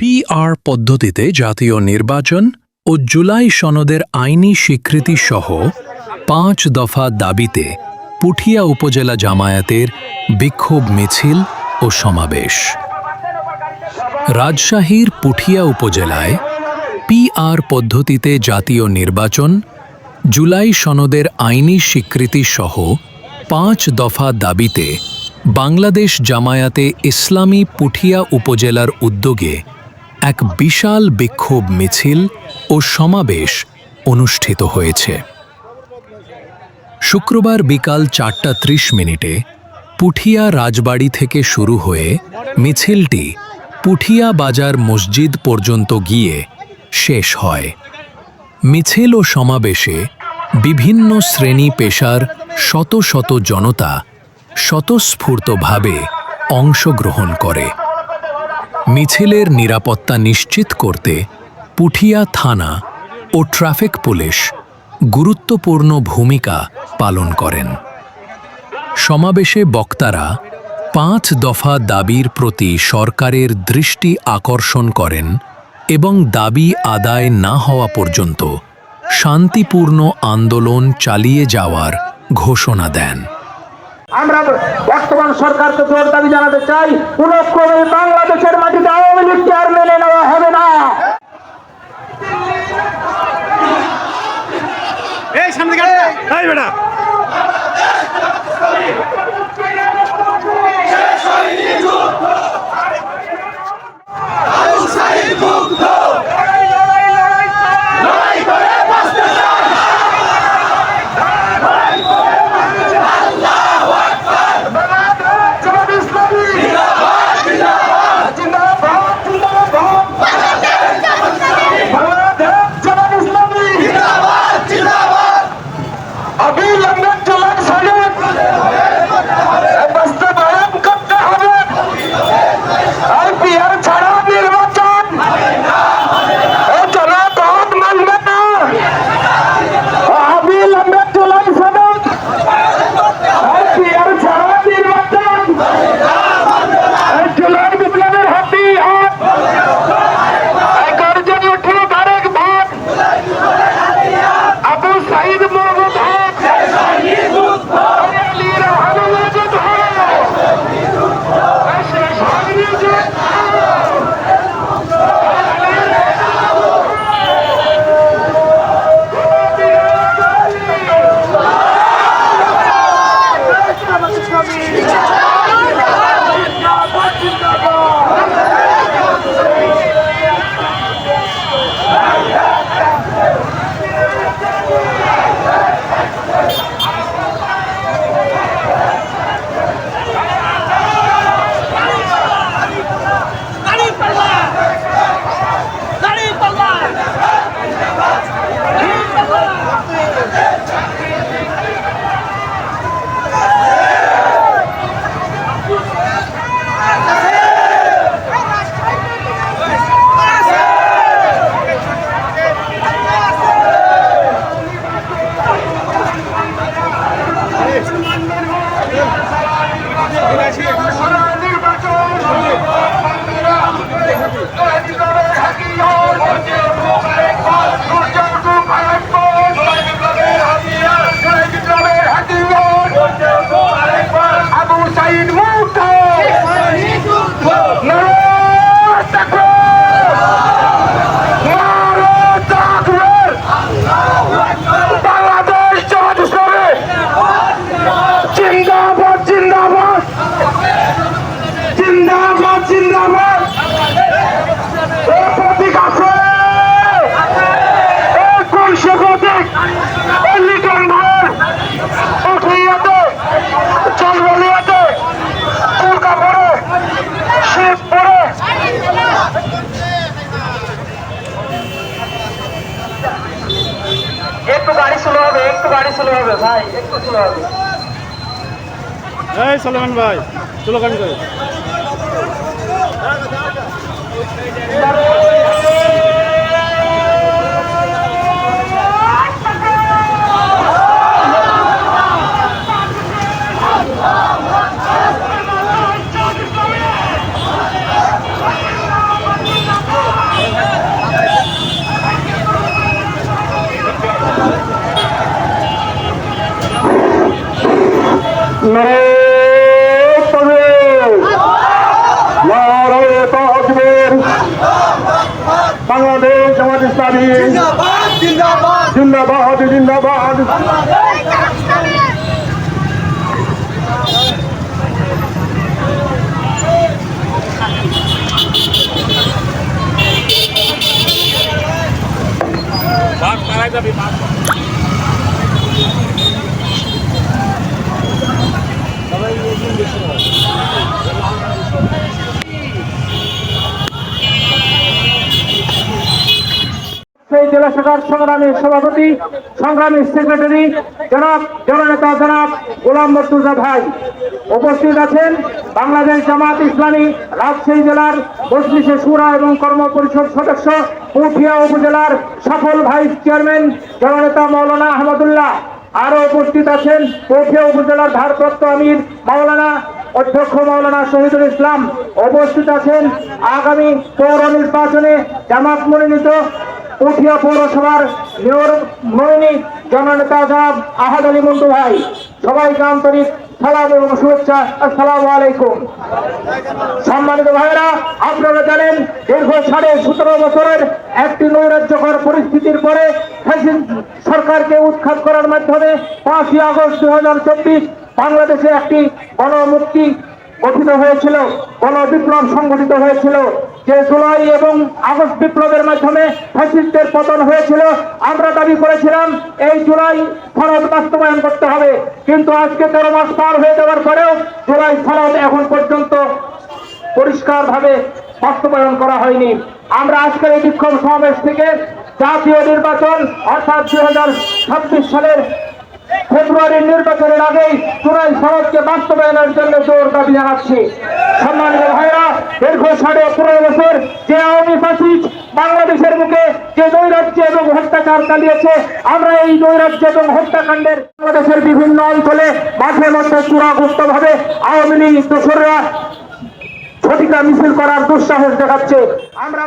PR পদ্ধতিতে জাতীয় নির্বাচন ও জুলাই সনদের আইনি স্বীকৃতি সহ পাঁচ দফা দাবিতে পুঠিয়া উপজেলা জামায়াতের বিক্ষোভ মিছিল ও সমাবেশ। রাজশাহীর পুঠিয়া উপজেলায় পিআর পদ্ধতিতে জাতীয় নির্বাচন, জুলাই সনদের আইনি স্বীকৃতি সহ পাঁচ দফা দাবিতে বাংলাদেশ জামায়াতে ইসলামী পুঠিয়া উপজেলার উদ্যোগে এক বিশাল বিক্ষোভ মিছিল ও সমাবেশ অনুষ্ঠিত হয়েছে। শুক্রবার বিকাল চারটা ত্রিশ মিনিটে পুঠিয়া রাজবাড়ি থেকে শুরু হয়ে মিছিলটি পুঠিয়া বাজার মসজিদ পর্যন্ত গিয়ে শেষ হয়। মিছিল ও সমাবেশে বিভিন্ন শ্রেণি পেশার শত শত জনতা স্বতঃস্ফূর্তভাবে অংশগ্রহণ করে। মিছিলের নিরাপত্তা নিশ্চিত করতে পুঠিয়া থানা ও ট্রাফিক পুলিশ গুরুত্বপূর্ণ ভূমিকা পালন করেন। সমাবেশে বক্তারা পাঁচ দফা দাবির প্রতি সরকারের দৃষ্টি আকর্ষণ করেন এবং দাবি আদায় না হওয়া পর্যন্ত শান্তিপূর্ণ আন্দোলন চালিয়ে যাওয়ার ঘোষণা দেন। আমরা বর্তমান সরকারকে জোর দাবি জানাতে চাই কোন ক্রমে বাংলাদেশের মাটিতে আওয়ামী লীগকে আর মেনে নেওয়া হবে না এই সামনে গাড়ি এই বেটা। Tama sa kami! একটু গাড়ি স্লো হবে একটু গাড়ি স্লো হবে ভাই একটু স্লো হবে। এই সালমান ভাই স্লোগান করে বাংলাদেশ জামাত ইসলামী জিন্দাবাদ জিন্দাবাদ বাদ মারা যাবে বাদ সেই জেলা শাখার সংগ্রামী সভাপতি সংগ্রামী সেক্রেটারি জনাব, জননেতা জনাব গোলাম মর্তুজা ভাই। উপস্থিত আছেন বাংলাদেশ জামাত ইসলামী রাজশাহী জেলার মজলিসে সুরা এবং কর্ম পরিষদ সদস্য পুঠিয়া উপজেলার সফল ভাইস চেয়ারম্যান জননেতা মৌলানা আহমদুল্লাহ। আরও উপস্থিত আছেন পুঠিয়া উপজেলার ভারপ্রাপ্ত আমির মাওলানা অধ্যক্ষ মৌলানা শহীদুল ইসলাম। উপস্থিত আছেন আগামী পৌর নির্বাচনে জামাত মনোনীত পুঠিয়া পৌরসভার মেয়র মনোনীত জননেতা জনাব আহাদ আলী মন্টু ভাই, সবাইকে আন্তরিক সালাম এবং শুভেচ্ছা। আসসালামু আলাইকুম। সম্মানিত ভাইরা আপনারা জানেন, দীর্ঘ সাড়ে সতেরো বছরের একটি নৈরাজ্যকর পরিস্থিতির পরে সরকারকে উৎখাত করার মাধ্যমে পাঁচই আগস্ট দু হাজার চব্বিশ বাংলাদেশে একটি গণমুক্তি গঠিত হয়েছিল গণ বিপ্লব সংগঠিত হয়েছিল। যে জুলাই এবং আগস্ট বিপ্লবের মাধ্যমে ফ্যাসিস্টের পতন হয়েছিল, আমরা দাবি করেছিলাম এই জুলাই ফরজ বাস্তবায়ন করতে হবে। কিন্তু আজকে তেরো মাস পার হয়ে যাওয়ার পরেও জুলাই ফরজ এখন পর্যন্ত পরিষ্কারভাবে বাস্তবায়ন করা হয়নি। আমরা আজকের এই বিক্ষোভ সমাবেশ থেকে জাতীয় নির্বাচন অর্থাৎ দুই হাজার ছাব্বিশ সালের ফেব্রুয়ারির নির্বাচনের আগেই চূড়াই সড়ককে বাস্তবায়নের জন্য জোর দাবি জানাচ্ছি। সম্মানিত ভাইরা দীর্ঘ সাড়ে পনেরো বছর যে আওয়ামী ফাসিস্ট বাংলাদেশের মুখে যে নৈরাজ্য এবং হত্যাচার চালিয়েছে, আমরা এই নৈরাজ্য এবং হত্যাকাণ্ডের বাংলাদেশের বিভিন্ন অঞ্চলে মাঝে মধ্যে চূড়া ভাবে আওয়ামী লীগ দোসররা ছটিকা মিছিল করার দুঃসাহস দেখাচ্ছে। আমরা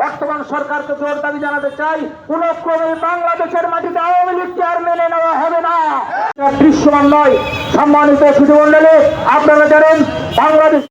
বর্তমান সরকারকে জোর দাবি জানাতে চাই কোন ক্রমে বাংলাদেশের মাটিতে আওয়ামী লীগকে আর মেনে নেওয়া হবে না। দৃশ্যমান নয়। সম্মানিত সুধীমণ্ডলী, আপনারা জানেন, বাংলাদেশ